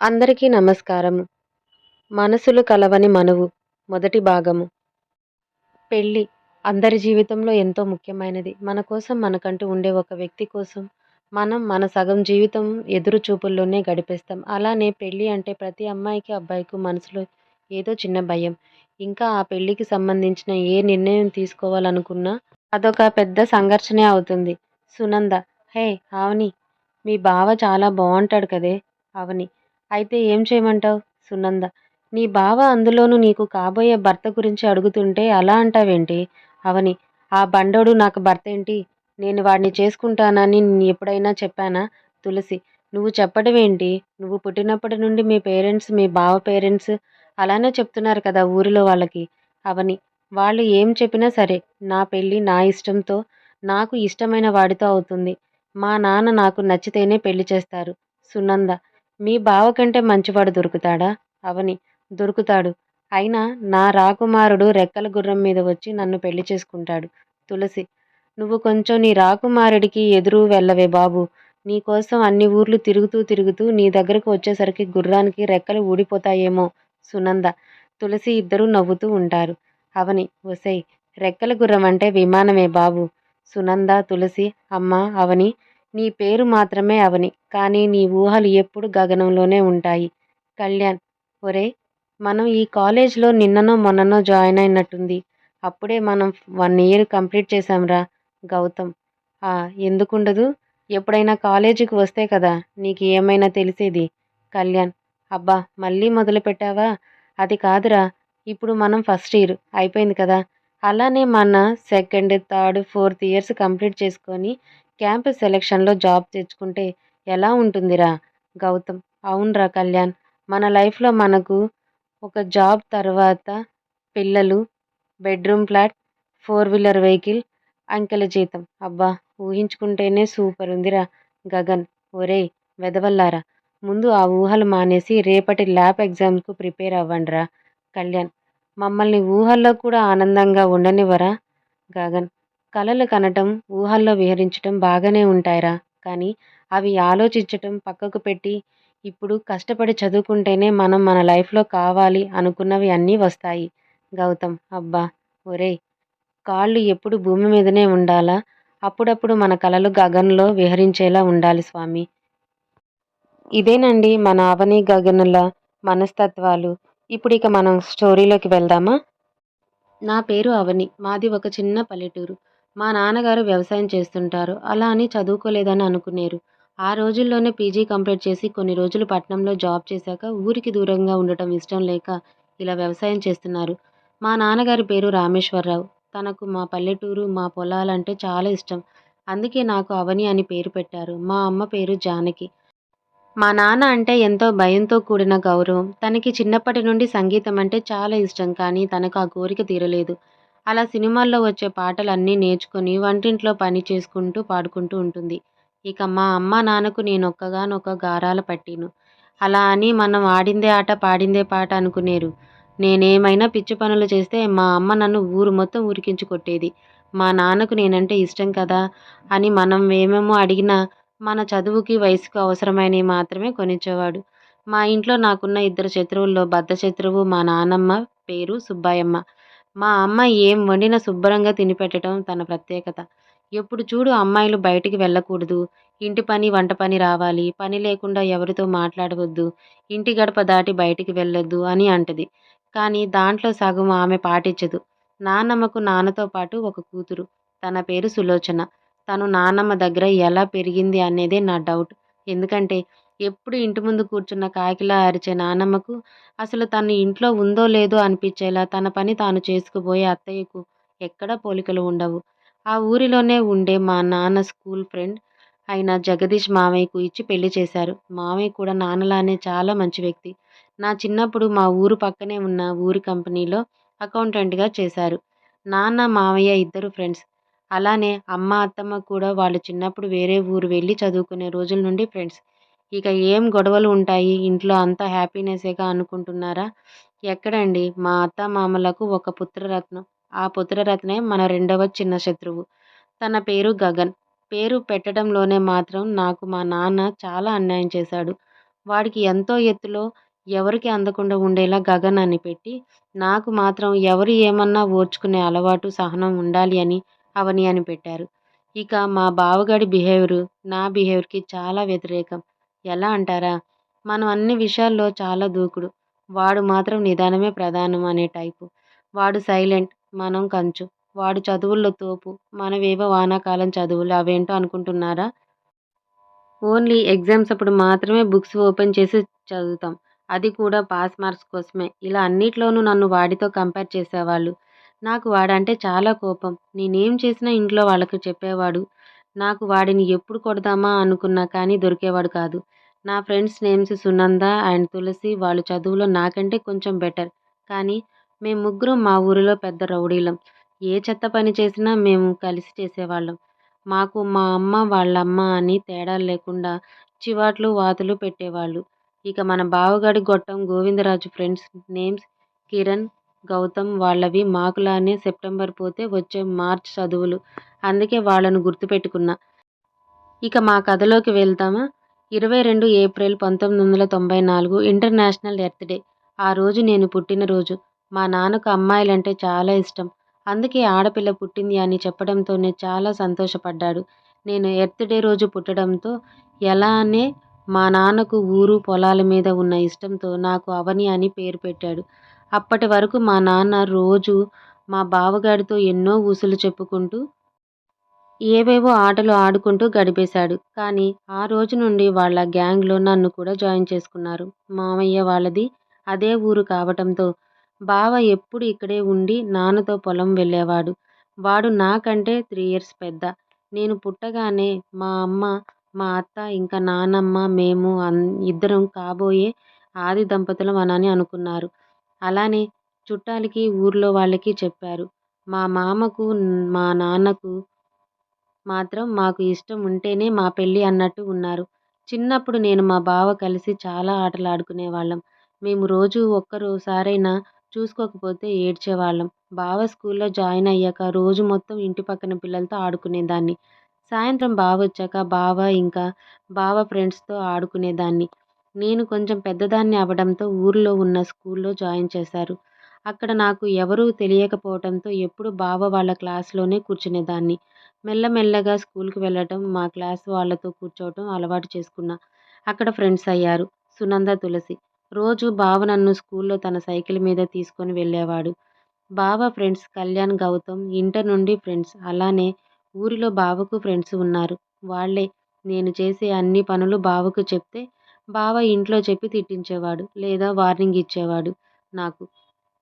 అందరికీ నమస్కారము. మనసులు కలవని మనవు మొదటి భాగము. పెళ్ళి అందరి జీవితంలో ఎంతో ముఖ్యమైనది. మన కోసం మనకంటూ ఉండే ఒక వ్యక్తి కోసం మనం మన సగం జీవితం ఎదురు చూపుల్లోనే గడిపేస్తాం. అలానే పెళ్ళి అంటే ప్రతి అమ్మాయికి అబ్బాయికి మనసులో ఏదో చిన్న భయం. ఇంకా ఆ పెళ్ళికి సంబంధించిన ఏ నిర్ణయం తీసుకోవాలనుకున్నా అదొక పెద్ద సంఘర్షణే అవుతుంది. సునంద హే అవని మీ బావ చాలా బాగుంటాడు కదే అవని అయితే ఏం చేయమంటావు? సునంద. నీ బావ అందులోనూ నీకు కాబోయే భర్త గురించి అడుగుతుంటే అలా అంటావేంటి? అవని. ఆ బండోడు నాకు భర్త ఏంటి నేను వాడిని చేసుకుంటానని ఎప్పుడైనా చెప్పానా? తులసి. నువ్వు చెప్పడం ఏంటి నువ్వు పుట్టినప్పటి నుండి మీ పేరెంట్స్ మీ బావ పేరెంట్స్ అలానే చెప్తున్నారు కదా ఊరిలో వాళ్ళకి. అవని. వాళ్ళు ఏం చెప్పినా సరే నా పెళ్ళి నా ఇష్టంతో నాకు ఇష్టమైన వాడితో అవుతుంది. మా నాన్న నాకు నచ్చితేనే పెళ్ళి చేస్తారు. సునంద. మీ బావ కంటే మంచివాడు దొరుకుతాడా? అవని. దొరుకుతాడు. అయినా నా రాకుమారుడు రెక్కల గుర్రం మీద వచ్చి నన్ను పెళ్ళి చేసుకుంటాడు. తులసి. నువ్వు కొంచెం నీ రాకుమారుడికి ఎదురు వెళ్ళవే బాబు. నీకోసం అన్ని ఊర్లు తిరుగుతూ తిరుగుతూ నీ దగ్గరకు వచ్చేసరికి గుర్రానికి రెక్కలు ఊడిపోతాయేమో. సునంద. తులసి ఇద్దరూ నవ్వుతూ ఉంటారు. అవని. ఒసై రెక్కల గుర్రం అంటే విమానమే బాబు. సునంద తులసి అమ్మ అవని నీ పేరు మాత్రమే అవని కానీ నీ ఊహలు ఎప్పుడు గగనంలోనే ఉంటాయి. కళ్యాణ్ ఒరే మనం ఈ కాలేజ్లో నిన్ననో మొన్ననో జాయిన్ అయినట్టుంది. అప్పుడే మనం వన్ ఇయర్ కంప్లీట్ చేసాంరా గౌతమ్. ఎందుకుండదు? ఎప్పుడైనా కాలేజీకి వస్తే కదా నీకు ఏమైనా తెలిసేది? కళ్యాణ్ అబ్బా మళ్ళీ మొదలు పెట్టావా? అది కాదురా ఇప్పుడు మనం ఫస్ట్ ఇయర్ అయిపోయింది కదా. అలానే మన second third fourth years complete చేసుకొని క్యాంపస్ సెలక్షన్లో జాబ్ తెచ్చుకుంటే ఎలా ఉంటుందిరా? గౌతమ్ అవునరా కళ్యాణ్. మన లైఫ్లో మనకు ఒక జాబ్ తర్వాత పిల్లలు bedroom flat four wheeler vehicle అంకెల జీతం. అబ్బా ఊహించుకుంటేనే సూపర్ ఉందిరా గగన్. ఒరే వెదవల్లారా ముందు ఆ ఊహలు మానేసి రేపటి ల్యాబ్ ఎగ్జామ్కు ప్రిపేర్ అవ్వండిరా కళ్యాణ్. మమ్మల్ని ఊహల్లో కూడా ఆనందంగా ఉండనివ్వరా గగన్? కలలు కనటం ఊహల్లో విహరించటం బాగానే ఉంటాయిరా. కానీ అవి ఆలోచించటం పక్కకు పెట్టి ఇప్పుడు కష్టపడి చదువుకుంటేనే మనం మన లైఫ్లో కావాలి అనుకున్నవి అన్నీ వస్తాయి. గౌతమ్ అబ్బా! ఒరే! కాళ్ళు ఎప్పుడు భూమి మీదనే ఉండాలా? అప్పుడప్పుడు మన కలలు గగన్లో విహరించేలా ఉండాలి స్వామి. ఇదేనండి మన అవని గగనుల మనస్తత్వాలు. ఇప్పుడు ఇక మనం స్టోరీలోకి వెళ్దామా? నా పేరు అవని మాది ఒక చిన్న పల్లెటూరు. మా నాన్నగారు వ్యవసాయం చేస్తుంటారు. అలా అని చదువుకోలేదని అనుకునేరు. ఆ రోజుల్లోనే పీజీ కంప్లీట్ చేసి కొన్ని రోజులు పట్నంలో జాబ్ చేశాక ఊరికి దూరంగా ఉండటం ఇష్టం లేక ఇలా వ్యవసాయం చేస్తున్నారు. మా నాన్నగారి పేరు రామేశ్వరరావు. తనకు మా పల్లెటూరు మా పొలాలంటే చాలా ఇష్టం. అందుకే నాకు అవని అని పేరు పెట్టారు. మా అమ్మ పేరు జానకి. మా నాన్న అంటే ఎంతో భయంతో కూడిన గౌరవం. తనకి చిన్నప్పటి నుండి సంగీతం అంటే చాలా ఇష్టం కానీ తనకు ఆ కోరిక తీరలేదు. అలా సినిమాల్లో వచ్చే పాటలన్నీ నేర్చుకొని వంటింట్లో పని చేసుకుంటూ పాడుకుంటూ ఉంటుంది. ఇక మా అమ్మ నాన్నకు నేను ఒక్కగానొక్క గారాల పట్టిను. అలా అని మనం ఆడిందే ఆట పాడిందే పాట అనుకునేరు. నేనేమైనా పిచ్చి పనులు చేస్తే మా అమ్మ నన్ను ఊరు మొత్తం ఉరికించి కొట్టేది. మా నాన్నకు నేనంటే ఇష్టం కదా అని మనం ఏమేమో అడిగినా మన చదువుకి వయసుకు అవసరమైనవి మాత్రమే కొనిచ్చేవాడు. మా ఇంట్లో నాకున్న ఇద్దరు శత్రువుల్లో బద్ధ శత్రువు మా నాన్నమ్మ పేరు సుబ్బాయమ్మ. మా అమ్మ ఏం వండినా శుభ్రంగా తినిపెట్టడం తన ప్రత్యేకత. ఎప్పుడు చూడు అమ్మాయిలు బయటికి వెళ్ళకూడదు. ఇంటి పని వంట పని రావాలి. పని లేకుండా ఎవరితో మాట్లాడవద్దు. ఇంటి గడప దాటి బయటికి వెళ్ళొద్దు అని అంటది. కానీ దాంట్లో సగం ఆమె పాటించదు. నాన్నమ్మకు నాన్నతో పాటు ఒక కూతురు. తన పేరు సులోచన. తను నాన్నమ్మ దగ్గర ఎలా పెరిగింది అనేదే నా డౌట్. ఎందుకంటే ఎప్పుడు ఇంటి ముందు కూర్చున్న కాకిలా అరిచే నానమ్మకు అసలు తను ఇంట్లో ఉందో లేదో అనిపించేలా తన పని తాను చేసుకుపోయే అత్తయ్యకు ఎక్కడా పోలికలు ఉండవు. ఆ ఊరిలోనే ఉండే మా నాన్న స్కూల్ ఫ్రెండ్ అయిన జగదీష్ మామయ్యకు ఇచ్చి పెళ్ళి చేశారు. మామయ్య కూడా నాన్నలానే చాలా మంచి వ్యక్తి. నా చిన్నప్పుడు మా ఊరు పక్కనే ఉన్న ఊరి కంపెనీలో అకౌంటెంట్గా చేశారు. నాన్న మామయ్య ఇద్దరు ఫ్రెండ్స్. అలానే అమ్మ అత్తమ్మ కూడా వాళ్ళు చిన్నప్పుడు వేరే ఊరు వెళ్ళి చదువుకునే రోజుల నుండి ఫ్రెండ్స్. ఇక ఏం గొడవలు ఉంటాయి? ఇంట్లో అంతా హ్యాపీనెస్సేగా అనుకుంటున్నారా? ఎక్కడండి? మా అత్త మామలకు ఒక పుత్రరత్నం. ఆ పుత్రరత్నే మన రెండవ చిన్న శత్రువు. తన పేరు గగన్. పేరు పెట్టడంలోనే మాత్రం నాకు మా నాన్న చాలా అన్యాయం చేశాడు. వాడికి ఎంతో ఎత్తులో ఎవరికి అందకుండా ఉండేలా గగన్ అని పెట్టి నాకు మాత్రం ఎవరు ఏమన్నా ఓర్చుకునే అలవాటు సహనం ఉండాలి అని అవని అని పెట్టారు. ఇక మా బావగాడి బిహేవియర్ నా బిహేవియర్కి చాలా వ్యతిరేకం. ఎలా అంటారా? మనం అన్ని విషయాల్లో చాలా దూకుడు. వాడు మాత్రం నిదానమే ప్రధానం అనే టైపు. వాడు సైలెంట్ మనం కంచు. వాడు చదువుల్లో తోపు మనవేవో వానాకాలం చదువులు అవేంటో అనుకుంటున్నారా? ఓన్లీ ఎగ్జామ్స్ అప్పుడు మాత్రమే బుక్స్ ఓపెన్ చేసి చదువుతాం. అది కూడా పాస్ మార్క్స్ కోసమే. ఇలా అన్నిట్లోనూ నన్ను వాడితో కంపేర్ చేసేవాళ్ళు. నాకు వాడంటే చాలా కోపం. నేనేం చేసినా ఇంట్లో వాళ్ళకి చెప్పేవాడు. నాకు వాడిని ఎప్పుడు కొడదామా అనుకున్నా కానీ దొరికేవాడు కాదు. నా friends names Sunanda and Tulasi వాళ్ళు చదువులో నాకంటే కొంచెం బెటర్. కానీ మేము ముగ్గురం మా ఊరిలో పెద్ద రౌడీలం. ఏ చెత్త పని చేసినా మేము కలిసి చేసేవాళ్ళం. మాకు మా అమ్మ వాళ్ళ అమ్మ అని తేడాలు లేకుండా చివాట్లు వాతులు పెట్టేవాళ్ళు. ఇక మన బావగాడి గొట్టం గోవిందరాజు ఫ్రెండ్స్ నేమ్స్ కిరణ్ గౌతమ్ వాళ్ళవి మాకులానే సెప్టెంబర్ పోతే వచ్చే మార్చ్ చదువులు. అందుకే వాళ్ళను గుర్తుపెట్టుకున్నా. ఇక మా కథలోకి వెళ్తామా? ఇరవై రెండు ఏప్రిల్ పంతొమ్మిది వందల తొంభై నాలుగు ఇంటర్నేషనల్ ఎర్త్ డే. ఆ రోజు నేను పుట్టినరోజు మా నాన్నకు అమ్మాయిలంటే చాలా ఇష్టం. అందుకే ఆడపిల్ల పుట్టింది అని చెప్పడంతోనే చాలా సంతోషపడ్డాడు. నేను ఎర్త్ డే రోజు పుట్టడంతో ఎలానే మా నాన్నకు ఊరు పొలాల మీద ఉన్న ఇష్టంతో నాకు అవని అని పేరు పెట్టాడు. అప్పటి వరకు మా నాన్న రోజు మా బావగాడితో ఎన్నో ఊసులు చెప్పుకుంటూ ఏవేవో ఆటలు ఆడుకుంటూ గడిపేశాడు. కానీ ఆ రోజు నుండి వాళ్ళ గ్యాంగ్లో నన్ను కూడా జాయిన్ చేసుకున్నారు. మామయ్య వాళ్ళది అదే ఊరు కావటంతో బావ ఎప్పుడు ఇక్కడే ఉండి నాన్నతో పొలం వెళ్ళేవాడు. వాడు నాకంటే త్రీ ఇయర్స్ పెద్ద. నేను పుట్టగానే మా అమ్మ మా అత్త ఇంకా నానమ్మ మేము అన్ ఇద్దరం కాబోయే ఆది దంపతులం అనని అనుకున్నారు. అలానే చుట్టాలకి ఊర్లో వాళ్ళకి చెప్పారు. మా మామకు మా నాన్నకు మాత్రం మాకు ఇష్టం ఉంటేనే మా పెళ్ళి అన్నట్టు ఉన్నారు. చిన్నప్పుడు నేను మా బావ కలిసి చాలా ఆటలు ఆడుకునేవాళ్ళం. మేము రోజు ఒక్కరోసారైనా చూసుకోకపోతే ఏడ్చేవాళ్ళం. బావ స్కూల్లో జాయిన్ అయ్యాక రోజు మొత్తం ఇంటి పక్కన పిల్లలతో ఆడుకునేదాన్ని. సాయంత్రం బావ వచ్చాక బావ ఇంకా బావ ఫ్రెండ్స్తో ఆడుకునేదాన్ని. నేను కొంచెం పెద్దదాన్ని అవ్వడంతో ఊర్లో ఉన్న స్కూల్లో జాయిన్ చేశారు. అక్కడ నాకు ఎవరూ తెలియకపోవడంతో ఎప్పుడు బావ వాళ్ళ క్లాస్లోనే కూర్చునేదాన్ని. మెల్లమెల్లగా స్కూల్కి వెళ్ళటం మా క్లాస్ వాళ్ళతో కూర్చోవటం అలవాటు చేసుకున్నా. అక్కడ ఫ్రెండ్స్ అయ్యారు. సునంద తులసి. రోజు బావ నన్ను స్కూల్లో తన సైకిల్ మీద తీసుకొని వెళ్ళేవాడు. బావ ఫ్రెండ్స్ కళ్యాణ్ గౌతమ్ ఇంటర్ నుండి ఫ్రెండ్స్. అలానే ఊరిలో బావకు ఫ్రెండ్స్ ఉన్నారు. వాళ్ళే నేను చేసే అన్ని పనులు బావకు చెప్తే బావ ఇంట్లో చెప్పి తిట్టించేవాడు లేదా వార్నింగ్ ఇచ్చేవాడు నాకు.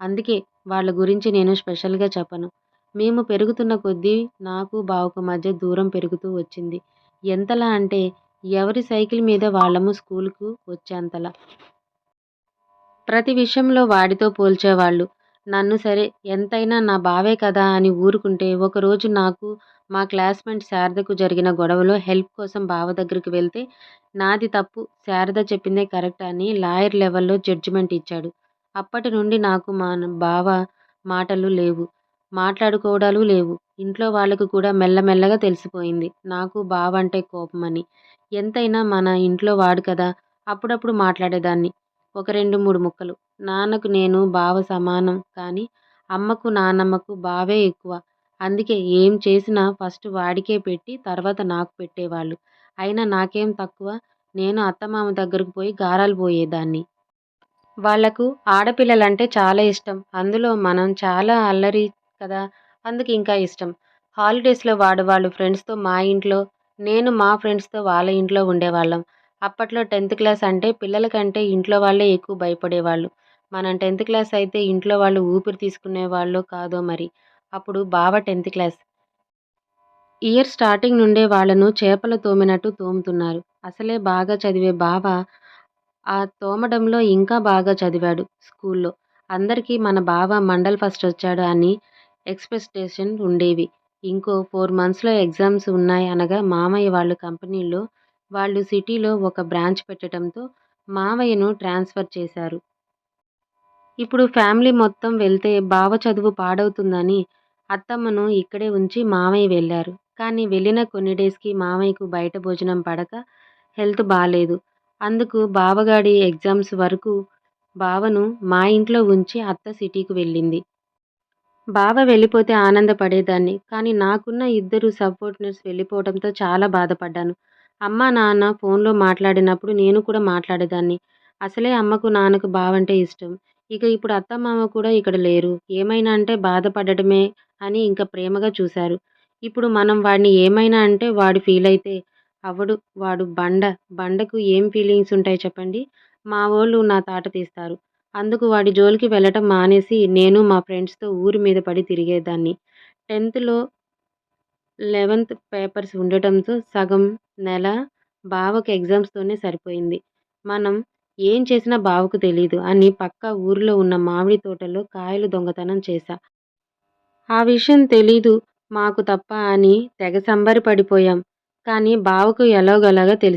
అందుకే వాళ్ళ గురించి నేను స్పెషల్గా చెప్పను. మేము పెరుగుతున్న కొద్దీ నాకు బావకు మధ్య దూరం పెరుగుతూ వచ్చింది. ఎంతలా అంటే ఎవరి సైకిల్ మీద వాళ్ళము స్కూల్కు వచ్చేంతలా. ప్రతి విషయంలో వాడితో పోల్చేవాళ్ళు. నన్ను సరే ఎంతైనా నా బావే కదా అని ఊరుకుంటే ఒకరోజు నాకు మా క్లాస్మేట్ శారదకు జరిగిన గొడవలో హెల్ప్ కోసం బావ దగ్గరికి వెళ్తే నాది తప్పు శారద చెప్పిందే కరెక్ట్ అని లాయర్ లెవెల్లో జడ్జిమెంట్ ఇచ్చాడు. అప్పటి నుండి నాకు మా బావ మాటలు లేవు మాట్లాడుకోవడాలు లేవు. ఇంట్లో వాళ్ళకు కూడా మెల్లమెల్లగా తెలిసిపోయింది. నాకు బావ అంటే కోపమని. ఎంతైనా మన ఇంట్లో వాడు కదా అప్పుడప్పుడు మాట్లాడేదాన్ని. ఒక రెండు మూడు ముక్కలు. నాన్నకు నేను బావ సమానం కానీ అమ్మకు నాన్నమ్మకు బావే ఎక్కువ. అందుకే ఏం చేసినా ఫస్ట్ వాడికే పెట్టి తర్వాత నాకు పెట్టేవాళ్ళు. అయినా నాకేం తక్కువ? నేను అత్తమామ దగ్గరకు పోయి గారాలు పోయేదాన్ని. వాళ్ళకు ఆడపిల్లలంటే చాలా ఇష్టం. అందులో మనం చాలా అల్లరి కదా అందుకు ఇంకా ఇష్టం. హాలిడేస్లో వాడు వాళ్ళు ఫ్రెండ్స్తో మా ఇంట్లో నేను మా ఫ్రెండ్స్తో వాళ్ళ ఇంట్లో ఉండేవాళ్ళం. అప్పట్లో టెన్త్ క్లాస్ అంటే పిల్లల కంటే ఇంట్లో వాళ్ళే ఎక్కువ భయపడేవాళ్ళు. మనం టెన్త్ క్లాస్ అయితే ఇంట్లో వాళ్ళు ఊపిరి తీసుకునేవాళ్ళు కాదో మరి. అప్పుడు బావ టెన్త్ క్లాస్. ఇయర్ స్టార్టింగ్ నుండే వాళ్ళను చేపలు తోమినట్టు తోముతున్నారు. అసలే బాగా చదివే బావ ఆ తోమడంలో ఇంకా బాగా చదివాడు స్కూల్లో. అందరికీ మన బావ మండల్ ఫస్ట్ వచ్చాడు అని ఎక్స్పెక్టేషన్ ఉండేవి. ఇంకో ఫోర్ మంత్స్లో ఎగ్జామ్స్ ఉన్నాయి అనగా మామయ్య వాళ్ళు కంపెనీలో వాళ్ళు సిటీలో ఒక బ్రాంచ్ పెట్టడంతో మామయ్యను ట్రాన్స్ఫర్ చేశారు. ఇప్పుడు ఫ్యామిలీ మొత్తం వెళ్తే బావ చదువు పాడవుతుందని అత్తమ్మను ఇక్కడే ఉంచి మామయ్య వెళ్ళారు. కానీ వెళ్ళిన కొన్ని డేస్కి మామయ్యకు బయట భోజనం పడక హెల్త్ బాగాలేదు అందుకు బావగాడి ఎగ్జామ్స్ వరకు బావను మా ఇంట్లో ఉంచి అత్త సిటీకి వెళ్ళింది. బావ వెళ్ళిపోతే ఆనందపడేదాన్ని. కానీ నాకున్న ఇద్దరు సపోర్టర్స్ వెళ్ళిపోవడంతో చాలా బాధపడ్డాను. అమ్మా, నాన్న ఫోన్లో మాట్లాడినప్పుడు నేను కూడా మాట్లాడేదాన్ని. అసలే అమ్మకు, నాన్నకు బావంటే ఇష్టం. ఇక ఇప్పుడు అత్తామామ కూడా ఇక్కడ లేరు. ఏమైనా అంటే బాధపడటమే అని ఇంకా ప్రేమగా చూశారు. ఇప్పుడు మనం వాడిని ఏమైనా అంటే వాడు అయితే అవడు వాడు బండ. బండకు ఏం ఫీలింగ్స్ ఉంటాయి చెప్పండి. మా వాళ్ళు నా తాట తీస్తారు. అందుకు వాడి జోలికి వెళ్ళటం మానేసి నేను మా ఫ్రెండ్స్తో ఊరి మీద పడి తిరిగేదాన్ని. టెన్త్లో లెవెన్త్ పేపర్స్ ఉండటంతో సగం నెల బావకు ఎగ్జామ్స్తోనే సరిపోయింది. మనం ఏం చేసినా బావకు తెలీదు అని పక్క ఊరిలో ఉన్న మామిడి తోటలో కాయలు దొంగతనం చేశా. ఆ విషయం తెలీదు మాకు తప్ప అని తెగ సంబరి పడిపోయాం కానీ బావకు ఎలాగోలాగా తెలిసింది.